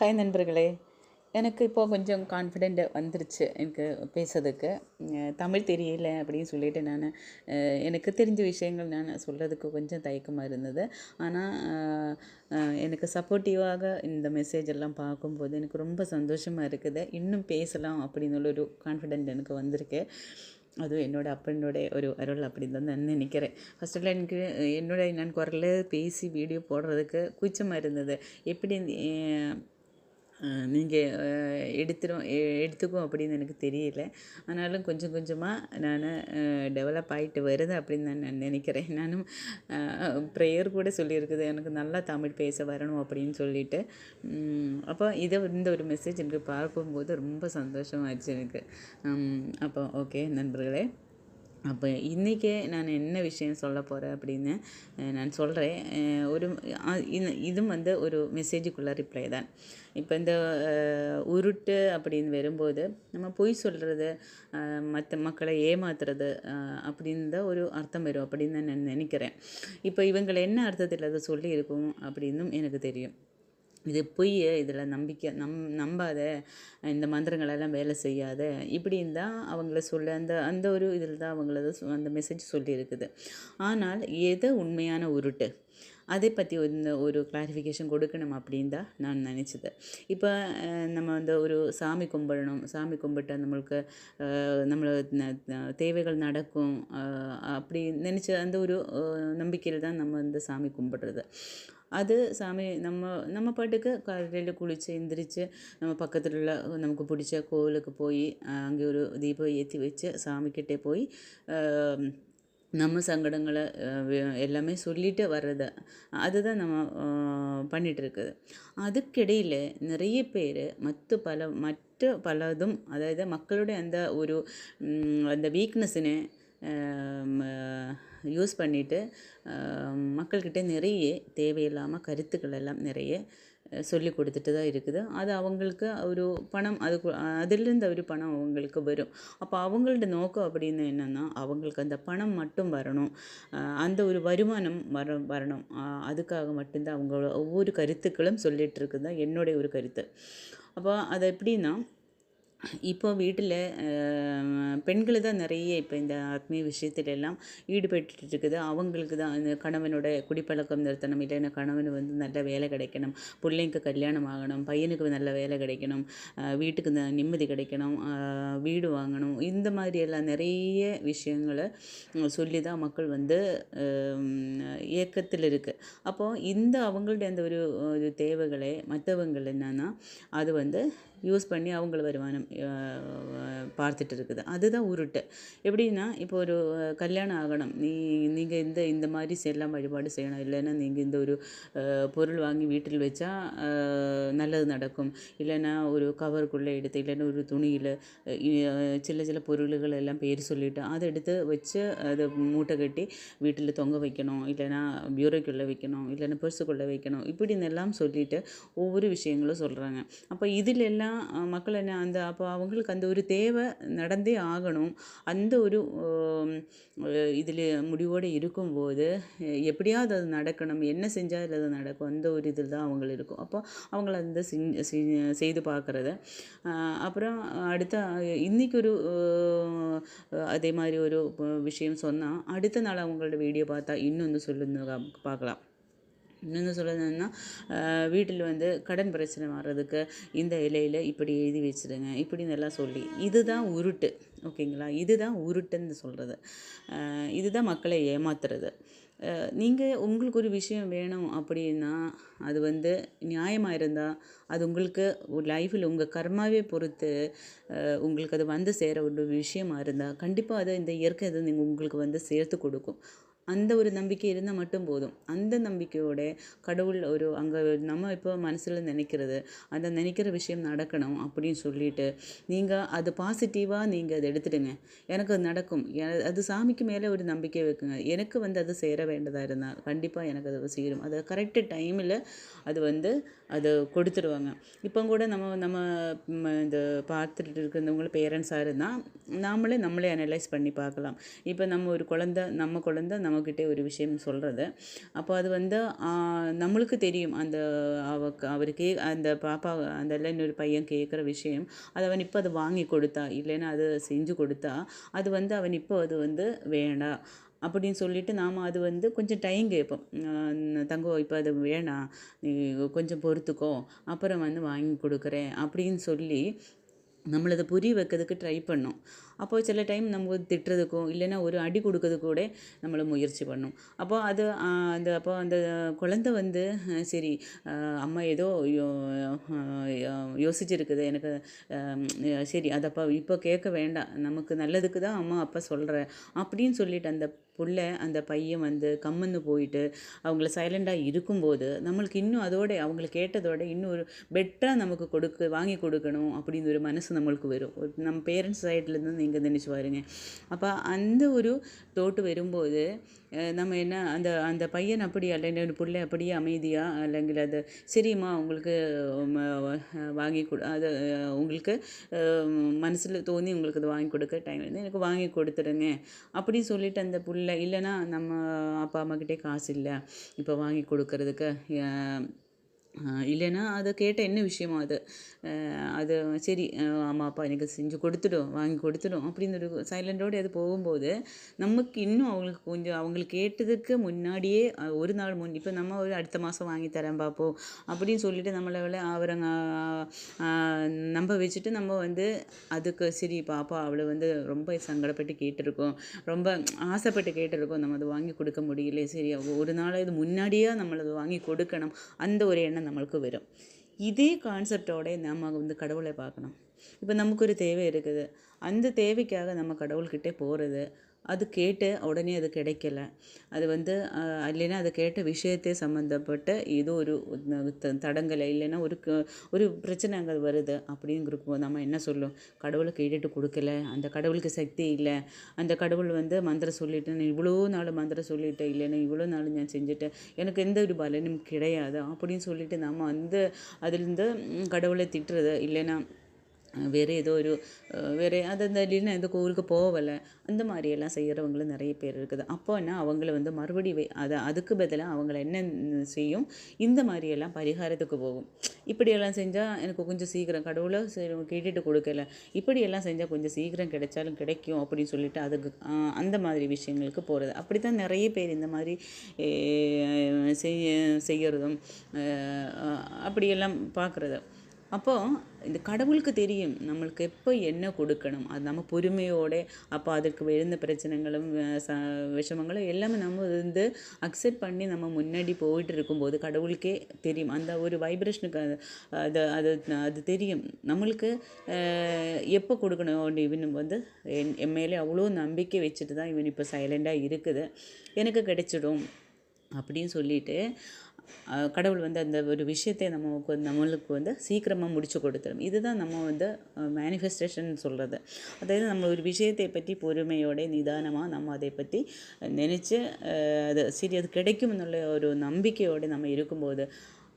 Hi நண்பர்களே. எனக்கு இப்போது கொஞ்சம் கான்ஃபிடென்ட் வந்துருச்சு எனக்கு பேசுறதுக்கு. தமிழ் தெரியல அப்படின்னு சொல்லிட்டு நான் எனக்கு தெரிஞ்ச விஷயங்கள் நான் சொல்கிறதுக்கு கொஞ்சம் தயக்கமாக இருந்தது. ஆனால் எனக்கு சப்போர்ட்டிவாக இந்த மெசேஜ் எல்லாம் பார்க்கும்போது எனக்கு ரொம்ப சந்தோஷமாக இருக்குது. இன்னும் பேசலாம் அப்படின்னு ஒரு கான்ஃபிடென்ட் எனக்கு வந்திருக்கு. அதுவும் என்னோடய அப்பனோட ஒரு அருள் அப்படின்னு தான் நான் நினைக்கிறேன். ஃபஸ்ட்டில் எனக்கு என்னோட நான் குரலில் பேசி வீடியோ போடுறதுக்கு கூச்சமாக இருந்தது. எப்படி நீங்கள் எடுத்துரும் எ- எடுத்துக்கும் அப்படின்னு எனக்கு தெரியல. ஆனாலும் கொஞ்சம் கொஞ்சமாக நான் டெவலப் ஆகிட்டு வருது அப்படின்னு தான் நான் நினைக்கிறேன். நானும் ப்ரேயர் கூட சொல்லியிருக்குது. எனக்கு நல்லா தமிழ் பேச வரணும் அப்படின்னு சொல்லிட்டு. அப்போ இதை இந்த ஒரு மெசேஜ் எனக்கு பார்க்கும்போது ரொம்ப சந்தோஷமாகிடுச்சு எனக்கு. அப்போ ஓகே நண்பர்களே. அப்போ இன்றைக்கே நான் என்ன விஷயம் சொல்ல போகிறேன் அப்படின்னு நான் சொல்கிறேன் ஒரு இதுவும் வந்து ஒரு மெசேஜுக்குள்ள ரிப்ளை தான். இப்போ இந்த உருட்டு அப்படின்னு வரும்போது நம்ம பொய் சொல்கிறது மற்ற மக்களை ஏமாத்துறது அப்படின்னு தான் ஒரு அர்த்தம் வரும் அப்படின்னு தான் நான் நினைக்கிறேன். இப்போ இவங்களை என்ன அர்த்தத்தில் அதை சொல்லியிருக்கும் அப்படின்னும் எனக்கு தெரியும். இது பொய் இதில் நம்பிக்கை நம் நம்பாத இந்த மந்திரங்களெல்லாம் வேலை செய்யாத இப்படின்னு தான் அவங்கள சொல்ல அந்த அந்த ஒரு இதில் தான் அவங்கள அந்த மெசேஜ் சொல்லியிருக்குது. ஆனால் எது உண்மையான உருட்டு? அதை பற்றி ஒரு ஒரு கிளாரிஃபிகேஷன் கொடுக்கணும் அப்படின்னு தான் நான் நினச்சது. இப்போ நம்ம வந்து ஒரு சாமி கும்பிடணும். சாமி கும்பிட்டு நம்மளுக்கு நம்ம தேவைகள் நடக்கும். அப்படி நினச்ச அந்த ஒரு நம்பிக்கையில் தான் நம்ம வந்து சாமி கும்பிடுறது. அது சாமி நம்ம நம்ம பாட்டுக்கு காலையில் குளித்து எந்திரிச்சு நம்ம பக்கத்தில் உள்ள நமக்கு பிடிச்ச கோவிலுக்கு போய் அங்கே ஒரு தீபம் ஏற்றி வச்சு சாமிக்கிட்டே போய் அஹ், நம்ம சங்கடங்களை அஹ், வே- எல்லாமே சொல்லிட்டு வர்றது அதுதான் நம்ம அஹ், பண்ணிட்டு இருக்குது அதுக்கிடையில் நிறைய பேர் மற்ற பல மற்ற பலதும் அதாவது மக்களுடைய அந்த ஒரு ம், அந்த வீக்னஸினை யூஸ் பண்ணிவிட்டு மக்கள்கிட்ட நிறைய தேவையில்லாமல் கருத்துக்கள் எல்லாம் நிறைய சொல்லி கொடுத்துட்டு தான் இருக்குது. அது அவங்களுக்கு ஒரு பணம் அது அதிலிருந்து ஒரு பணம் அவங்களுக்கு வரும். அப்போ அவங்களோட நோக்கம் அப்படின்னு என்னென்னா அவங்களுக்கு அந்த பணம் மட்டும் வரணும். அந்த ஒரு வருமானம் வர வரணும். அதுக்காக மட்டும்தான் அவங்களோட ஒவ்வொரு கருத்துக்களும் சொல்லிகிட்டு இருக்குது தான் என்னுடைய ஒரு கருத்து. அப்போ அது எப்படின்னா இப்போ வீட்டில் பெண்கள் தான் நிறைய இப்போ இந்த ஆத்மீய விஷயத்திலெல்லாம் ஈடுபட்டு இருக்குது அவங்களுக்கு தான் இந்த கணவனோட குடிப்பழக்கம் நிறுத்தணும். இல்லைன்னா கணவன் வந்து நல்ல வேலை கிடைக்கணும். பிள்ளைங்க கல்யாணம் ஆகணும். பையனுக்கு நல்ல வேலை கிடைக்கணும். வீட்டுக்கு ந- நிம்மதி கிடைக்கணும். வீடு வாங்கணும். இந்த மாதிரி எல்லாம் நிறைய விஷயங்களை சொல்லி தான் மக்கள் வந்து இயக்கத்தில் இருக்குது அப்போது இந்த அவங்களுடைய அந்த ஒரு ஒரு தேவைகளை மற்றவங்கள் என்னன்னா அது வந்து யூஸ் பண்ணி அவங்கள வருமானம் பார்த்துட்டு இருக்குது. அதுதான் உருட்டு. எப்படின்னா இப்போ ஒரு கல்யாணம் ஆகணும். நீ நீங்கள் இந்த இந்த மாதிரி செல்லாம் வழிபாடு செய்யணும். இல்லைன்னா நீங்கள் இந்த ஒரு பொருள் வாங்கி வீட்டில் வச்சா நல்லது நடக்கும். இல்லைன்னா ஒரு கவருக்குள்ளே எடுத்து இல்லைன்னா ஒரு துணியில் சில சில பொருள்கள் எல்லாம் பேர் சொல்லிவிட்டு அதை எடுத்து வச்சு அதை மூட்டை கட்டி வீட்டில் தொங்க வைக்கணும். இல்லைன்னா பியூரோக்குள்ளே வைக்கணும். இல்லைன்னா பர்ஸுக்குள்ளே வைக்கணும். இப்படின்னு எல்லாம் சொல்லிவிட்டு ஒவ்வொரு விஷயங்களும் சொல்கிறாங்க அப்போ இதில் ஏன்னா மக்கள் என்ன அந்த அப்போ அவங்களுக்கு அந்த ஒரு தேவை நடந்தே ஆகணும். அந்த ஒரு இதில் முடிவோடு இருக்கும்போது எப்படியாவது அது நடக்கணும் என்ன செஞ்சால் அது நடக்கும் அந்த ஒரு இதில் தான் அவங்களுக்கு இருக்கும். அப்போ அவங்கள அந்த செய்து பார்க்குறது. அப்புறம் அடுத்த இன்றைக்கி ஒரு அதே மாதிரி ஒரு விஷயம் சொன்னால் அடுத்த நாள் அவங்களோட வீடியோ பார்த்தா இன்னொன்று சொல்லுங்க பார்க்கலாம். இன்னொன்று சொல்லணும்னா வீட்டில் வந்து கடன் பிரச்சனை வர்றதுக்கு இந்த இலையில் இப்படி எழுதி வச்சிருங்க இப்படின்னு எல்லாம் சொல்லி இதுதான் உருட்டு ஓகேங்களா? இதுதான் உருட்டுன்னு சொல்கிறது இதுதான் மக்களை ஏமாத்துறது. நீங்கள் உங்களுக்கு ஒரு விஷயம் வேணும் அப்படின்னா அது வந்து நியாயமாக இருந்தால் அது உங்களுக்கு லைஃப்பில் உங்கள் கர்மாவே பொறுத்து உங்களுக்கு அது வந்து சேர ஒரு விஷயமா இருந்தால் கண்டிப்பாக அதை இந்த இயற்கை அது நீங்கள் உங்களுக்கு வந்து சேர்த்து கொடுக்கும். அந்த ஒரு நம்பிக்கை இருந்தால் மட்டும் போதும். அந்த நம்பிக்கையோட கடவுள் ஒரு அங்கே நம்ம இப்போ மனசில் நினைக்கிறது அந்த நினைக்கிற விஷயம் நடக்கணும் அப்படின்னு சொல்லிட்டு நீங்கள் அது பாசிட்டிவாக நீங்கள் அதை எடுத்துடுங்க. எனக்கு அது நடக்கும். அது சாமிக்கு மேலே ஒரு நம்பிக்கை வைக்குங்க. எனக்கு வந்து அது சேர வேண்டதாக இருந்தால் கண்டிப்பாக எனக்கு அது சேரும் அது கரெக்டு டைமில் அது வந்து அது கொடுத்துருவாங்க. இப்போ கூட நம்ம நம்ம இந்த பார்த்துட்டு இருக்கிறவங்களும் பேரண்ட்ஸாக இருந்தால் நாமளே நம்மளே அனலைஸ் பண்ணி பார்க்கலாம். இப்போ நம்ம ஒரு குழந்த நம்ம குழந்த நம்மக்கிட்டே ஒரு விஷயம் சொல்கிறது அப்போ அது வந்து நம்மளுக்கு தெரியும். அந்த அவக்கு அவர் கே அந்த பாப்பா அந்த இன்னொரு பையன் கேட்குற விஷயம் அது அவன் இப்போ அதை வாங்கி கொடுத்தா இல்லைன்னா அது செஞ்சு கொடுத்தா அது வந்து அவன் இப்போ அது வந்து வேண்டாம். அப்படின்னு சொல்லிட்டு நாம் அது வந்து கொஞ்சம் டைம் கேட்போம். தங்கம் இப்போ அது வேணாம் நீ கொஞ்சம் பொறுத்துக்கோ அப்புறம் வந்து வாங்கி கொடுக்குறேன் அப்படின்னு சொல்லி நம்மளை அதை புரிய வைக்கிறதுக்கு ட்ரை பண்ணோம். அப்போது சில டைம் நம்ம திட்டுறதுக்கும் இல்லைன்னா ஒரு அடி கொடுக்கறதுக்கு கூட நம்மளை முயற்சி பண்ணோம். அப்போது அது அந்த அப்போ அந்த குழந்தை வந்து சரி அம்மா ஏதோ யோ யோசிச்சிருக்குது. எனக்கு சரி அதை அப்போ இப்போ கேட்க வேண்டாம். நமக்கு நல்லதுக்கு தான் அம்மா அப்பா சொல்கிற அப்படின்னு சொல்லிட்டு அந்த புள்ள அந்த பையன் வந்து கம்முன்னு போயிட்டு அவங்கள சைலண்டாக இருக்கும்போது நம்மளுக்கு இன்னும் அதோட அவங்கள கேட்டதோட இன்னும் ஒரு பெட்டராக நமக்கு கொடுக்க வாங்கி கொடுக்கணும் அப்படின்னு ஒரு மனசு நம்மளுக்கு வரும். ஒரு நம்ம பேரண்ட்ஸ் சைட்லேருந்து நீங்கள் நினச்சி பாருங்க. அப்போ அந்த ஒரு தோட்டு வரும்போது நம்ம என்ன அந்த அந்த பையன் அப்படி அல்ல ஒரு பிள்ளை அப்படியே அமைதியாக அல்லங்கில் அது சரிம்மா உங்களுக்கு வாங்கி கொடு அது உங்களுக்கு மனசில் தோணி உங்களுக்கு அது வாங்கி கொடுக்க டைம் வந்து எனக்கு வாங்கி கொடுத்துருங்க அப்படின்னு சொல்லிட்டு அந்த பிள்ளை இல்லைன்னா நம்ம அப்பா அம்மாக்கிட்டே காசு இல்லை இப்போ வாங்கி கொடுக்கறதுக்கு இல்லைன்னா அதை கேட்ட என்ன விஷயமா அது? அது சரி ஆமாம் அப்பா எனக்கு செஞ்சு கொடுத்துடும் வாங்கி கொடுத்துடும் அப்படின்னு ஒரு சைலண்டோடு அது போகும்போது நமக்கு இன்னும் அவங்களுக்கு கொஞ்சம் அவங்களுக்கு கேட்டதுக்கு முன்னாடியே ஒரு நாள் முன் இப்போ நம்ம ஒரு அடுத்த மாதம் வாங்கி தரேன் பார்ப்போம் அப்படின்னு சொல்லிட்டு நம்மளை விட அவரங்க நம்ப வச்சுட்டு நம்ம வந்து அதுக்கு சரி பாப்பா அவளை வந்து ரொம்ப சங்கடப்பட்டு கேட்டிருக்கோம் ரொம்ப ஆசைப்பட்டு கேட்டிருக்கோம் நம்ம அதை வாங்கி கொடுக்க முடியல சரி ஒரு நாள் இது முன்னாடியே நம்மளது வாங்கி கொடுக்கணும் அந்த ஒரு எண்ணம் நம்மளுக்கு வரும். இதே கான்செப்டோட நம்ம வந்து கடவுளை பார்க்கணும். இப்போ நமக்கு ஒரு தேவை இருக்குது. அந்த தேவைக்காக நம்ம கடவுள்கிட்டே போகிறது அது கேட்டு உடனே அது கிடைக்கல. அது வந்து இல்லைன்னா அது கேட்ட விஷயத்தை சம்மந்தப்பட்ட ஏதோ ஒரு தடங்கலை இல்லைன்னா ஒரு க- ஒரு பிரச்சனை அங்கே வருது அப்படிங்கிறப்போ நம்ம என்ன சொல்லும்? கடவுளை கேட்டுட்டு கொடுக்கல. அந்த கடவுளுக்கு சக்தி இல்லை. அந்த கடவுள் வந்து மந்திரம் சொல்லிட்டு நான் இவ்வளோ நாள் மந்திரம் சொல்லிட்டேன் இல்லைன்னா இவ்வளோ நாள் நான் செஞ்சுட்டேன் எனக்கு எந்த ஒரு பலனும் கிடையாது. அப்படின்னு சொல்லிட்டு நம்ம வந்து அதுலேருந்து கடவுளை திட்டுறது இல்லைன்னா வேறு ஏதோ ஒரு வேறு அது அந்த இல்லைன்னா எந்த கோவிலுக்கு போகலை அந்த மாதிரியெல்லாம் செய்கிறவங்களும் நிறைய பேர் இருக்குது. அப்போ என்ன அவங்கள வந்து மறுபடி வை அதை அதுக்கு பதிலாக அவங்கள என்ன செய்யும் இந்த மாதிரியெல்லாம் பரிகாரத்துக்கு போகும். இப்படியெல்லாம் செஞ்சால் எனக்கு கொஞ்சம் சீக்கிரம் கடவுளை கேட்டுட்டு கொடுக்கல இப்படியெல்லாம் செஞ்சால் கொஞ்சம் சீக்கிரம் கிடைச்சாலும் கிடைக்கும் அப்படின்னு சொல்லிட்டு அதுக்கு அந்த மாதிரி விஷயங்களுக்கு போகிறது அப்படி தான் நிறைய பேர் இந்த மாதிரி செய்ய செய்கிறதும் அப்படியெல்லாம் பார்க்குறது. அப்போது இந்த கடவுளுக்கு தெரியும் நம்மளுக்கு எப்போ என்ன கொடுக்கணும். அது நம்ம பொறுமையோட அப்போ அதுக்கு எழுந்த பிரச்சனைகளும் ச விஷமங்களும் எல்லாமே நம்ம வந்து அக்செப்ட் பண்ணி நம்ம முன்னாடி போயிட்டு இருக்கும்போது கடவுளுக்கே தெரியும். அந்த ஒரு வைப்ரேஷனுக்கு அது அது அது தெரியும். நம்மளுக்கு எப்போ கொடுக்கணும்? இவன் வந்து என் என் மேலே அவ்வளோ நம்பிக்கை வச்சுட்டு தான் இவன் இப்போ சைலண்ட்டாக இருக்குது. எனக்கு கிடைச்சிடும். அப்படின்னு சொல்லிட்டு கடவுள் வந்து அந்த ஒரு விஷயத்தை நமக்கு நம்மளுக்கு வந்து சீக்கிரமாக முடிச்சு கொடுத்துரும். இதுதான் நம்ம வந்து மேனிஃபெஸ்டேஷன் சொல்கிறது அதாவது நம்ம ஒரு விஷயத்தை பற்றி பொறுமையோட நிதானமாக நம்ம அதை பற்றி நினச்சி அது சரி அது கிடைக்கும் என்னுள்ள ஒரு நம்பிக்கையோடு நம்ம இருக்கும்போது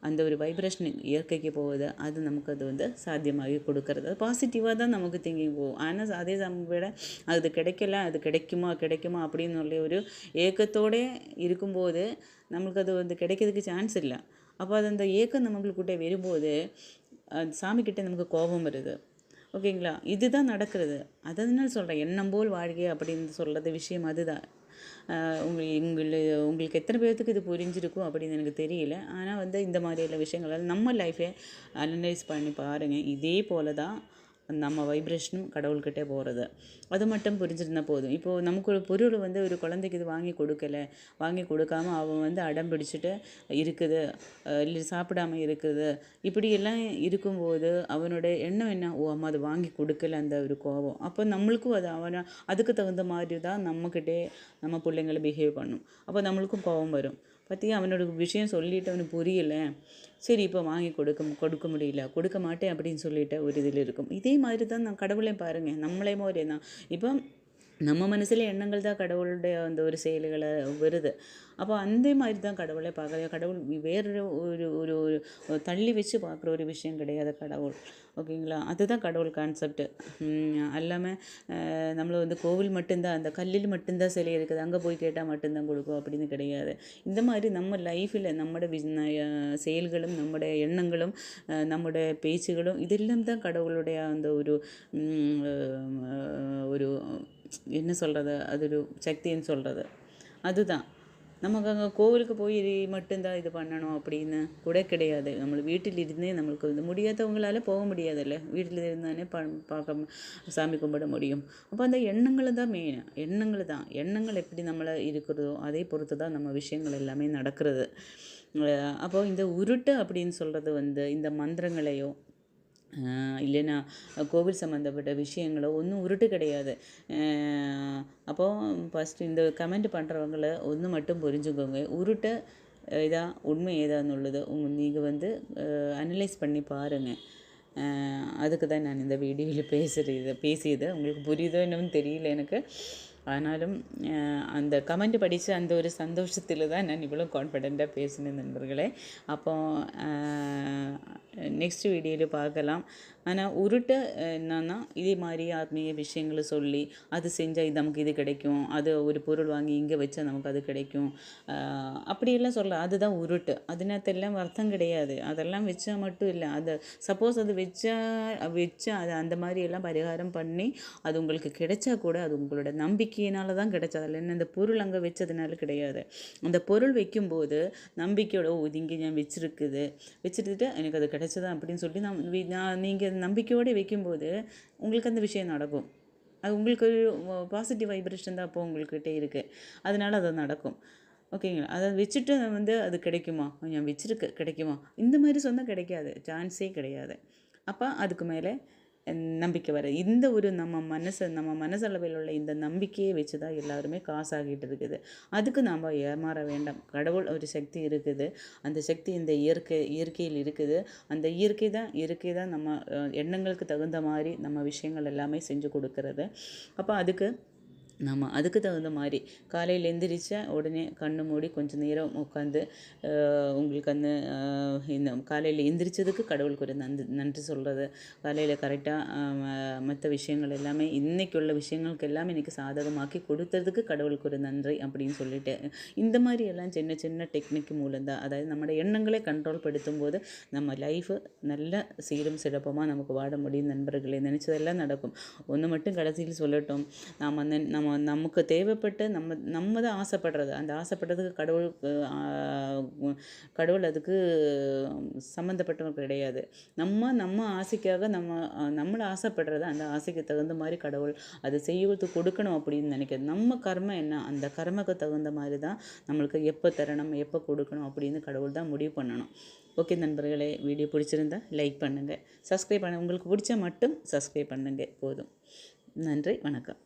அந்த ஒரு வைப்ரேஷன் இயற்கைக்கு போகுது அது நமக்கு அது வந்து சாத்தியமாகி கொடுக்கறது. அது பாசிட்டிவாக தான் நமக்கு திங்கிங் போகும். ஆனால் அதே சமயம் விட அது கிடைக்கல அது கிடைக்குமா கிடைக்குமா அப்படின்னு உள்ள ஒரு ஏக்கத்தோடு இருக்கும்போது நம்மளுக்கு அது வந்து கிடைக்கிறதுக்கு சான்ஸ் இல்லை. அப்போ அது அந்த ஏக்கம் நம்மளுக்கிட்ட வரும்போது அது சாமிக்கிட்ட நமக்கு கோபம் வருது. ஓகேங்களா? இதுதான் நடக்கிறது. அதனால சொல்கிறேன் எண்ணம் போல் வாழ்க்கை அப்படின்னு சொல்கிறது விஷயம் அதுதான். உங்கள் உங்கள் உங்களுக்கு எத்தனை பேர்த்துக்கு இது புரிஞ்சிருக்கும் அப்படின்னு எனக்கு தெரியல. ஆனால் வந்து இந்த மாதிரியான விஷயங்கள் நம்ம லைஃபை அனலைஸ் பண்ணி பாருங்கள் இதே போல தான் நம்ம வைப்ரேஷனும் கடவுள்கிட்டே போகிறது அது மட்டும் புரிஞ்சிருந்தால் போதும். இப்போது நமக்கு ஒரு பொருள் வந்து ஒரு குழந்தைக்கு இது வாங்கி கொடுக்கல வாங்கி கொடுக்காம அவன் வந்து அடம் பிடிச்சிட்டு இருக்குது இல்லை சாப்பிடாம இருக்குது. இப்படியெல்லாம் இருக்கும்போது அவனோட எண்ணம் என்ன? ஓ அம்மா அது வாங்கி கொடுக்கல அந்த ஒரு கோபம். அப்போ நம்மளுக்கும் அது அவனை அதுக்கு தகுந்த மாதிரி தான் நம்மக்கிட்டே நம்ம பிள்ளைங்களை பிஹேவ் பண்ணும். அப்போ நம்மளுக்கும் கோபம் வரும். பார்த்தியா அவனோட விஷயம் சொல்லிட்டு அவனுக்கு புரியல. சரி இப்போ வாங்கி கொடுக்க கொடுக்க முடியல. கொடுக்க மாட்டேன் அப்படின்னு சொல்லிட்டு ஒரு இதில் இருக்கும். இதே மாதிரி தான் நான் கடவுளையும் பாருங்கள் நம்மளே மாதிரி தான் இப்போ நம்ம மனசில் எண்ணங்கள் தான் கடவுளுடைய அந்த ஒரு செயல்களை வருது. அப்போ அந்த மாதிரி தான் கடவுளை பார்க்குறது. கடவுள் வேறு ஒரு ஒரு ஒரு தள்ளி வச்சு பார்க்குற ஒரு விஷயம் கிடையாது கடவுள். ஓகேங்களா? அதுதான் கடவுள் கான்செப்ட் எல்லாமே நம்மளை வந்து கோவில் மட்டும்தான் அந்த கல்லில் மட்டும்தான் சிலை இருக்குது. அங்கே போய் கேட்டால் மட்டும்தான் கொடுக்கும் அப்படின்னு கிடையாது. இந்த மாதிரி நம்ம லைஃப்பில் நம்மட வி செயல்களும் நம்முடைய எண்ணங்களும் நம்முடைய பேச்சுகளும் இதெல்லாம் தான் கடவுளுடைய அந்த ஒரு ஒரு என்ன சொல்கிறது அது ஒரு சக்தின்னு சொல்கிறது அதுதான். நமக்கு அங்கே கோவிலுக்கு போய் மட்டும்தான் இது பண்ணணும் அப்படின்னு கூட கிடையாது. நம்ம வீட்டில் இருந்தே நம்மளுக்கு வந்து முடியாதவங்களால போக முடியாதுல்ல. வீட்டில் இருந்தானே ப பார்க்க சாமி கும்பிட முடியும். அப்போ அந்த எண்ணங்கள் தான் மெயின் எண்ணங்கள் தான். எண்ணங்கள் எப்படி நம்மளை இருக்கிறதோ அதை பொறுத்து தான் நம்ம விஷயங்கள் எல்லாமே நடக்கிறது. அப்போது அப்போ இந்த உருட்டு அப்படின்னு சொல்கிறது வந்து இந்த மந்திரங்களையோ இல்லைன்னா கோவில் சம்மந்தப்பட்ட விஷயங்களோ ஒன்றும் உருட்டு கிடையாது. அப்போது அப்போ ஃபஸ்ட்டு இந்த கமெண்ட் பண்ணுறவங்கள ஒன்று மட்டும் புரிஞ்சுக்கோங்க. உருட்டு இதா உண்மை ஏதாന്നുள்ளது உங்க நீங்கள் வந்து அனலைஸ் பண்ணி பாருங்கள் அதுக்கு தான் நான் இந்த வீடியோவில் பேசுகிறது பேசியது. உங்களுக்கு புரியுதோ என்னன்னு தெரியல எனக்கு. ஆனாலும் அந்த கமெண்ட் படித்து அந்த ஒரு சந்தோஷத்தில் தான் நான் இவ்வளோ கான்ஃபிடெண்ட்டாக பேசினேன் நண்பர்களே. அப்போ நெக்ஸ்ட் வீடியோவில் பார்க்கலாம். ஆனால் உருட்டு என்னன்னா இதே மாதிரி ஆத்மீய விஷயங்களை சொல்லி அது செஞ்சால் இது நமக்கு இது கிடைக்கும். அது ஒரு பொருள் வாங்கி இங்கே வச்சா நமக்கு அது கிடைக்கும். அப்படியெல்லாம் சொல்ல அதுதான் உருட்டு. அதனத்தெல்லாம் அர்த்தம் கிடையாது. அதெல்லாம் வச்சா மட்டும் இல்லை. அதை சப்போஸ் அது வச்சா வச்சா அது அந்த மாதிரி எல்லாம் பரிகாரம் பண்ணி அது உங்களுக்கு கிடைச்சா கூட அது உங்களோட நம்பிக்கையினால தான் கிடைச்சது. அதில் என்ன இந்த பொருள் அங்கே வச்சதுனால கிடையாது. அந்த பொருள் வைக்கும்போது நம்பிக்கையோட ஓ இது இங்கே நான் வச்சிருக்குது. வச்சுட்டு எனக்கு அது கிடைச்சதா? அப்படின்னு சொல்லி வி- நான் நீங்கள் நம்பிக்கையோடு வைக்கும்போது உங்களுக்கு அந்த விஷயம் நடக்கும். அது உங்களுக்கு ஒரு பாசிட்டிவ் வைப்ரேஷன் தான் அப்போது உங்கள்கிட்ட இருக்குது அதனால் அது நடக்கும். ஓகேங்களா? அதை வச்சுட்டு வந்து அது கிடைக்குமா? நான் வச்சுருக்கு கிடைக்குமா? இந்த மாதிரி சொன்னால் கிடைக்காது. சான்ஸே கிடையாது. அப்போ அதுக்கு மேலே நம்பிக்கை வர இந்த ஒரு நம்ம மனசு நம்ம மனசளவில் உள்ள இந்த நம்பிக்கையை வச்சு தான் எல்லாருமே காசாகிட்டு இருக்குது. அதுக்கு நாம் ஏமாற வேண்டாம். கடவுள் ஒரு சக்தி இருக்குது. அந்த சக்தி இந்த இயற்கை இயற்கையில் இருக்குது. அந்த இயற்கை தான் இயற்கை தான் நம்ம எண்ணங்களுக்கு தகுந்த மாதிரி நம்ம விஷயங்கள் எல்லாமே செஞ்சு கொடுக்கறது. அப்போ அதுக்கு நம்ம அதுக்கு தகுந்த மாதிரி காலையில் எந்திரிச்சா உடனே கண்ணு மூடி கொஞ்சம் நேரம் உட்காந்து உங்களுக்கு அந்த இந்த காலையில் எந்திரிச்சதுக்கு கடவுளுக்கு ஒரு நன்றி நன்றி சொல்கிறது காலையில் கரெக்டாக மற்ற விஷயங்கள் எல்லாமே இன்னைக்கு உள்ள விஷயங்களுக்கு எல்லாமே இன்றைக்கி சாதகமாக்கி கொடுத்ததுக்கு கடவுளுக்கு ஒரு நன்றி அப்படின்னு சொல்லிட்டு இந்த மாதிரி எல்லாம் சின்ன சின்ன டெக்னிக் மூலம்தான் அதாவது நம்மளோட எண்ணங்களை கண்ட்ரோல் படுத்தும் போது நம்ம லைஃப் நல்ல சீரும் சிறப்பமாக நமக்கு வாட முடியும் நண்பர்களே. நினச்சதெல்லாம் நடக்கும். ஒன்று மட்டும் கடைசியில் சொல்லட்டும். நாம் வந்து நம்ம நமக்கு தேவைப்பட்ட நம்ம நம்ம தான் ஆசைப்படுறது. அந்த ஆசைப்படுறதுக்கு கடவுள் கடவுள் அதுக்கு சம்மந்தப்பட்டவங்க கிடையாது. நம்ம நம்ம ஆசைக்காக நம்ம நம்மளை ஆசைப்படுறது அந்த ஆசைக்கு தகுந்த மாதிரி கடவுள் அதை செய்யறது கொடுக்கணும் அப்படின்னு நினைக்கிறது. நம்ம கர்மம் என்ன? அந்த கர்மக்கு தகுந்த மாதிரி தான் நம்மளுக்கு எப்போ தரணும் எப்போ கொடுக்கணும் அப்படின்னு கடவுள் தான் முடிவு பண்ணணும். ஓகே நண்பர்களே வீடியோ பிடிச்சிருந்தா லைக் பண்ணுங்கள் சப்ஸ்கிரைப் பண்ண உங்களுக்கு பிடிச்சா மட்டும் சப்ஸ்கிரைப் பண்ணுங்கள் போதும். நன்றி வணக்கம்.